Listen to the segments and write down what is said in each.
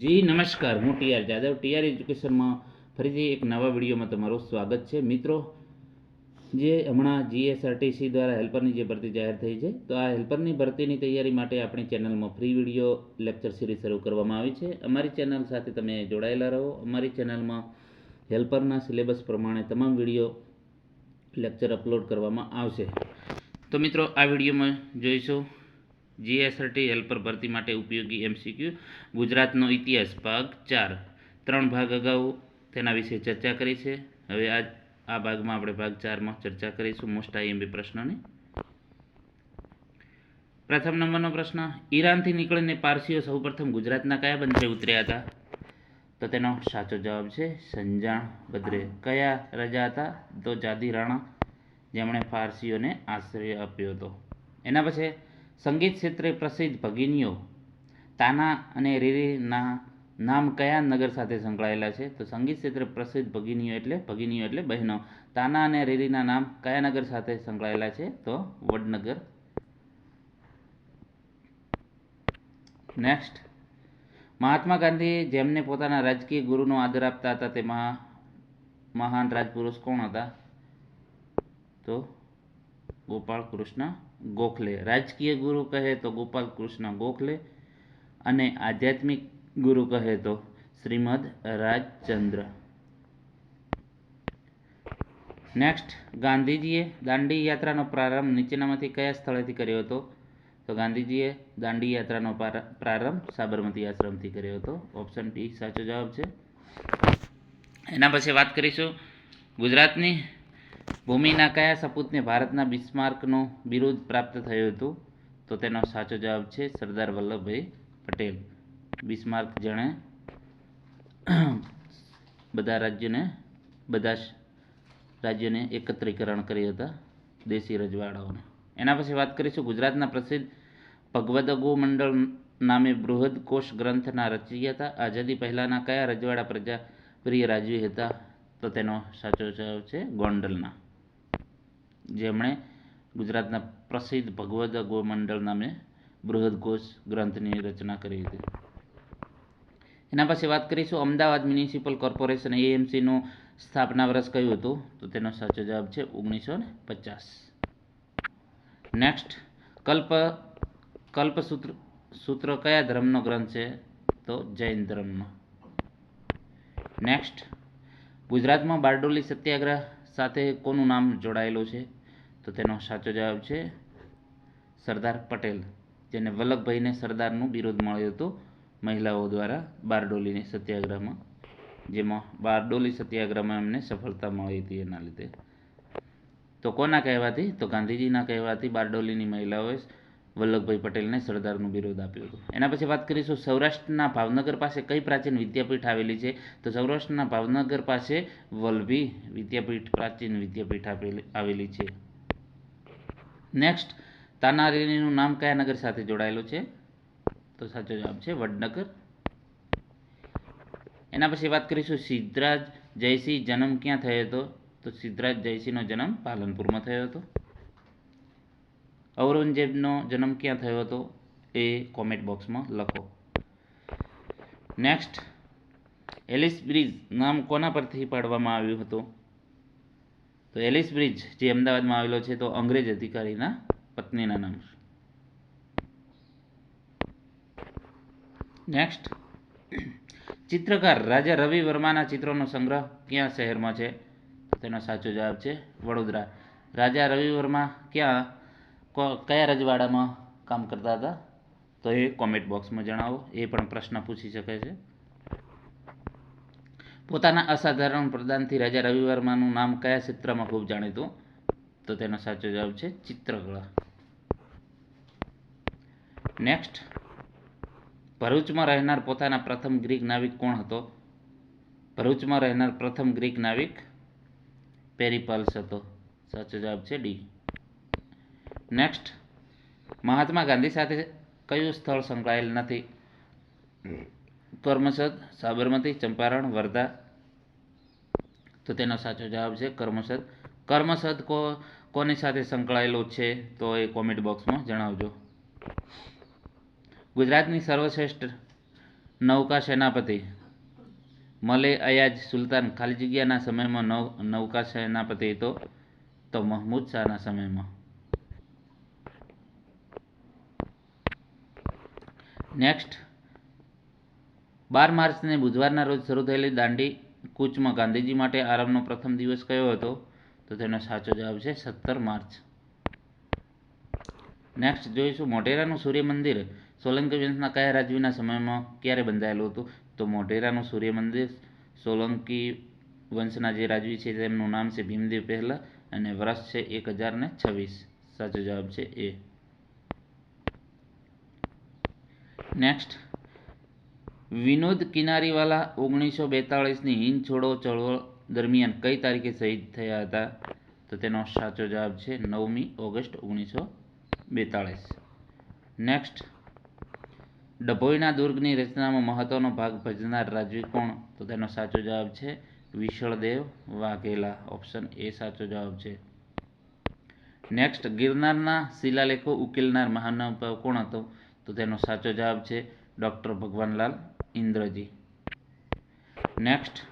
જી, નમસ્કાર. હું TR Jadav. TR એજ્યુકેશનમાં ફરીથી એક નવા વિડીયોમાં તમારું સ્વાગત છે. મિત્રો, જે હમણાં જીએસઆરટીસી દ્વારા હેલ્પરની જે ભરતી જાહેર થઈ છે, તો આ હેલ્પરની ભરતીની તૈયારી માટે આપણી ચેનલમાં ફ્રી વીડિયો લેક્ચર સિરીઝ શરૂ કરવામાં આવી છે. અમારી ચેનલ સાથે તમે જોડાયેલા રહો. અમારી ચેનલમાં હેલ્પરના સિલેબસ પ્રમાણે તમામ વીડિયો લેક્ચર અપલોડ કરવામાં આવશે. તો મિત્રો, આ વિડીયોમાં જોઈશું જીએસઆરટી હેલ્પર ભરતી માટે ઉપયોગી એમસીક્યુ ગુજરાતનો ઇતિહાસ ભાગ ચાર. ત્રણ ભાગ અગાઉ તેના વિશે ચર્ચા કરી છે. હવે આ આ ભાગમાં આપણે ભાગ ચારમાં ચર્ચા કરીશું મોસ્ટ આઈએમબી પ્રશ્નોની. પ્રથમ નંબરનો પ્રશ્ન, ઈરાનથી નીકળીને પારસીઓ સૌપ્રથમ ગુજરાતના કયા બંદરે ઉતર્યા હતા? તો તેનો સાચો જવાબ છે સંજાણ બદરે કયા રાજા હતા? તો જાદી રાણા, જેમણે પારસીઓને આશ્રય આપ્યો હતો. એના પછી સંગીત ક્ષેત્રે પ્રસિદ્ધ ભગીનીઓ તાના અને રીરીના નામ કયા નગર સાથે સંકળાયેલા છે? તો સંગીત ક્ષેત્રે પ્રસિદ્ધ ભગીનીઓ એટલે ભગીનીઓ એટલે બહેનો. તાના અને રીરીના નામ કયા નગર સાથે સંકળાયેલા છે? તો વડનગર. નેક્સ્ટ મહાત્મા ગાંધી જેમને પોતાના રાજકીય ગુરુનો આદર આપતા હતા તે મહાન રાજપુરુષ કોણ હતા? તો ગોપાલ કૃષ્ણ ગોખલે. રાજકીય ગુરુ કહે તો ગોપાલ કૃષ્ણ ગોખલે અને આધ્યાત્મિક ગુરુ કહે તો શ્રીમદ રાજચંદ્ર. નેક્સ્ટ ગાંધીજીએ દાંડી યાત્રાનો પ્રારંભ નીચેનામાંથી કયા સ્થળેથી કર્યો હતો? તો ગાંધીજીએ દાંડી યાત્રાનો પ્રાર- પ્રારંભ સાબરમતી આશ્રમથી કર્યો હતો. ઓપ્શન ડી સાચો જવાબ છે. એના પછી વાત કરીશું ગુજરાતની ભૂમિના કયા સપૂતને ભારતના બિસ્માર્કનો બિરુદ પ્રાપ્ત થયું હતું? તો તેનો સાચો જવાબ છે સરદાર વલ્લભભાઈ પટેલ. બિસ્માર્ક જેણે બધા રાજ્યોને બધા રાજ્યોને એકત્રીકરણ કર્યા હતા દેશી રજવાડાઓને. એના પછી વાત કરીશું ગુજરાતના પ્રસિદ્ધ ભગવદ ગો મંડળ નામે બૃહદ કોશ ગ્રંથના રચયિતા આઝાદી પહેલાંના કયા રજવાડા પ્રજા પ્રિય રાજવી હતા? તો તેનો સાચો જવાબ છે ગોંડલના. જેમણે ગુજરાતના પ્રસિદ્ધ ભગવદ ગોમંડળ નામે બૃહદ ઘોષ ગ્રંથની રચના કરી હતી. એના પછી વાત કરીશું અમદાવાદ મ્યુનિસિપલ કોર્પોરેશન એએમસીનું સ્થાપના વર્ષ કયું હતું? તો તેનો સાચો જવાબ છે ઓગણીસો ને પચાસ. નેક્સ્ટ કલ્પ, કલ્પસૂત્ર, સૂત્ર કયા ધર્મનો ગ્રંથ છે? તો જૈન ધર્મનો. નેક્સ્ટ ગુજરાતમાં બારડોલી સત્યાગ્રહ સાથે કોનું નામ જોડાયેલું છે? તો તેનો સાચો જવાબ છે સરદાર પટેલ, જેને વલ્લભભાઈને સરદારનું બિરુદ મળ્યું હતું મહિલાઓ દ્વારા બારડોલીની સત્યાગ્રહમાં, જેમાં બારડોલી સત્યાગ્રહમાં એમને સફળતા મળી હતી એના લીધે. તો કોના કહેવાથી? તો ગાંધીજીના કહેવાથી બારડોલીની મહિલાઓએ વલ્લભભાઈ પટેલને સરદારનું બિરુદ આપ્યું હતું. એના પછી વાત કરીશું સૌરાષ્ટ્રના ભાવનગર પાસે કઈ પ્રાચીન વિદ્યાપીઠ આવેલી છે? તો સૌરાષ્ટ્રના ભાવનગર પાસે વલ્લભી વિદ્યાપીઠ પ્રાચીન વિદ્યાપીઠ આવેલી છે. નેક્સ્ટ તાનારીનું નામ કયા નગર સાથે જોડાયેલું છે? તો સાચો જવાબ છે વડનગર. એના પછી વાત કરીશું સિદ્ધરાજ જયસિંહ જન્મ ક્યાં થયો હતો? તો સિદ્ધરાજ જયસિંહનો જન્મ પાલનપુરમાં થયો હતો. ઔરંગઝેબનો જન્મ ક્યાં થયો હતો એ કોમેન્ટ બોક્સમાં લખો. નેક્સ્ટ એલિસ બ્રિજ નામ કોના પરથી પાડવામાં આવ્યું હતું? તો એલિસ બ્રિજ જે અમદાવાદમાં આવેલો છે તો અંગ્રેજ અધિકારીના પત્નીના નામ. નેક્સ્ટ ચિત્રકાર રાજા રવિ વર્માના ચિત્રોનો સંગ્રહ ક્યાં શહેરમાં છે? તેનો સાચો જવાબ છે વડોદરા. રાજા રવિ વર્મા ક્યાં કયા રજવાડામાં કામ કરતા હતા? તો એ કોમેન્ટ બોક્સમાં જણાવો. એ પણ પ્રશ્ન પૂછી શકે છે. પોતાના અસાધારણ પ્રદાનથી રાજા રવિ વર્માનું નામ કયા ક્ષેત્રમાં ખૂબ જાણીતું? તો તેનો સાચો જવાબ છે ચિત્રકળા. નેક્સ્ટ ભરૂચમાં રહેનાર પોતાના પ્રથમ ગ્રીક નાવિક કોણ હતો? ભરૂચમાં રહેનાર પ્રથમ ગ્રીક નાવિક પેરિપલ્સ હતો. સાચો જવાબ છે ડી. નેક્સ્ટ મહાત્મા ગાંધી સાથે કયું સ્થળ સંકળાયેલ નથી? કર્મસદ, સાબરમતી, ચંપારણ, વર્ધા? તો તેનો સાચો જવાબ છે કર્મસદ. કર્મસદ કો, કોની સાથે સંકળાયેલો છે? તો એ કોમેન્ટ બોક્સમાં જણાવજો. ગુજરાતની સર્વશ્રેષ્ઠ નૌકા સેનાપતિ મલે અયાજ સુલતાન ખાલી જગ્યાના સમયમાં નૌકા સેનાપતિ હતો તો મહમૂદ શાહના સમયમાં. નેક્સ્ટ બાર માર્ચને બુધવારના રોજ શરૂ થયેલી દાંડી કૂચમાં ગાંધીજી માટે આરામનો પ્રથમ દિવસ કયો હતો? તો તેનો સાચો જવાબ છે સત્તર માર્ચ. નેક્સ્ટ જોઈશું મોઢેરાનું સૂર્ય મંદિર સોલંકી વંશના કયા રાજવીના સમયમાં ક્યારે બંધાયેલું હતું? તો મોઢેરાનું સૂર્ય મંદિર સોલંકી વંશના જે રાજવી છે તેમનું નામ છે ભીમદેવ પહેલા અને વર્ષ છે એક હજાર છવ્વીસ. સાચો જવાબ છે એ. નેક્સ્ટ વિનોદ કિનારીવાલા ઓગણીસો બેતાળીસની હિંદ છોડો ચળવળ દરમિયાન કઈ તારીખે શહીદ થયા હતા? તો તેનો સાચો જવાબ છે નવમી ઓગસ્ટ ઓગણીસો બેતાળીસ. નેક્સ્ટ ડભોઈના દુર્ગની રચનામાં મહત્વનો ભાગ ભજનાર રાજવી કોણ? તો તેનો સાચો જવાબ છે વિશળદેવ વાઘેલા. ઓપ્શન એ સાચો જવાબ છે. નેક્સ્ટ ગિરનારના શિલાલેખો ઉકેલનાર મહાનુભાવ કોણ હતો? તો તેનો સાચો જવાબ છે ડૉક્ટર ભગવાનલાલ ઇન્દ્રજી. નેક્સ્ટ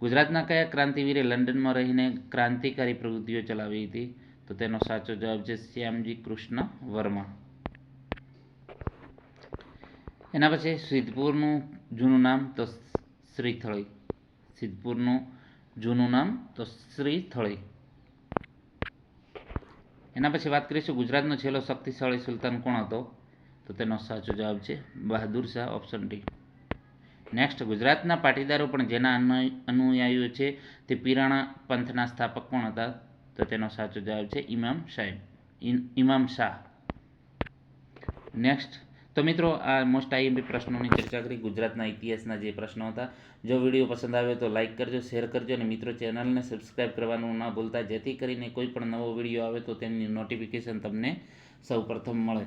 ગુજરાતના કયા ક્રાંતિવીરે લંડનમાં રહીને ક્રાંતિકારી પ્રવૃત્તિઓ ચલાવી હતી? તો તેનો સાચો જવાબ છે શ્યામજી કૃષ્ણ વર્મા. એના પછી સિદ્ધપુરનું જૂનું નામ તો શ્રીથળી. સિદ્ધપુરનું જૂનું નામ તો શ્રીથળી. એના પછી વાત કરીશું ગુજરાતનો છેલ્લો શક્તિશાળી સુલતાન કોણ હતો? તો તેનો સાચો જવાબ છે Bahadur Shah option D next ગુજરાતના પાટીદારો પણ જેના અનુયાયીઓ છે તે પીરાણા પંથના સ્થાપક પણ હતા. તો તેનો સાચો જવાબ છે ઇમામ સાહેબ. ઇમામ શાહ. નેક્સ્ટ તો મિત્રો આ મોસ્ટ આઈએમપી પ્રશ્નોની ચર્ચા કરી. ગુજરાતના ઇતિહાસના જે પ્રશ્નો હતા. જો વીડિયો પસંદ આવ્યો તો લાઇક કરજો શેર કરજો અને મિત્રો ચેનલને સબસ્ક્રાઇબ કરવાનું ના ભૂલતા. જેથી કરીને કોઈ પણ નવો વીડિયો આવે તો તેની નોટિફિકેશન તમને સૌ મળે.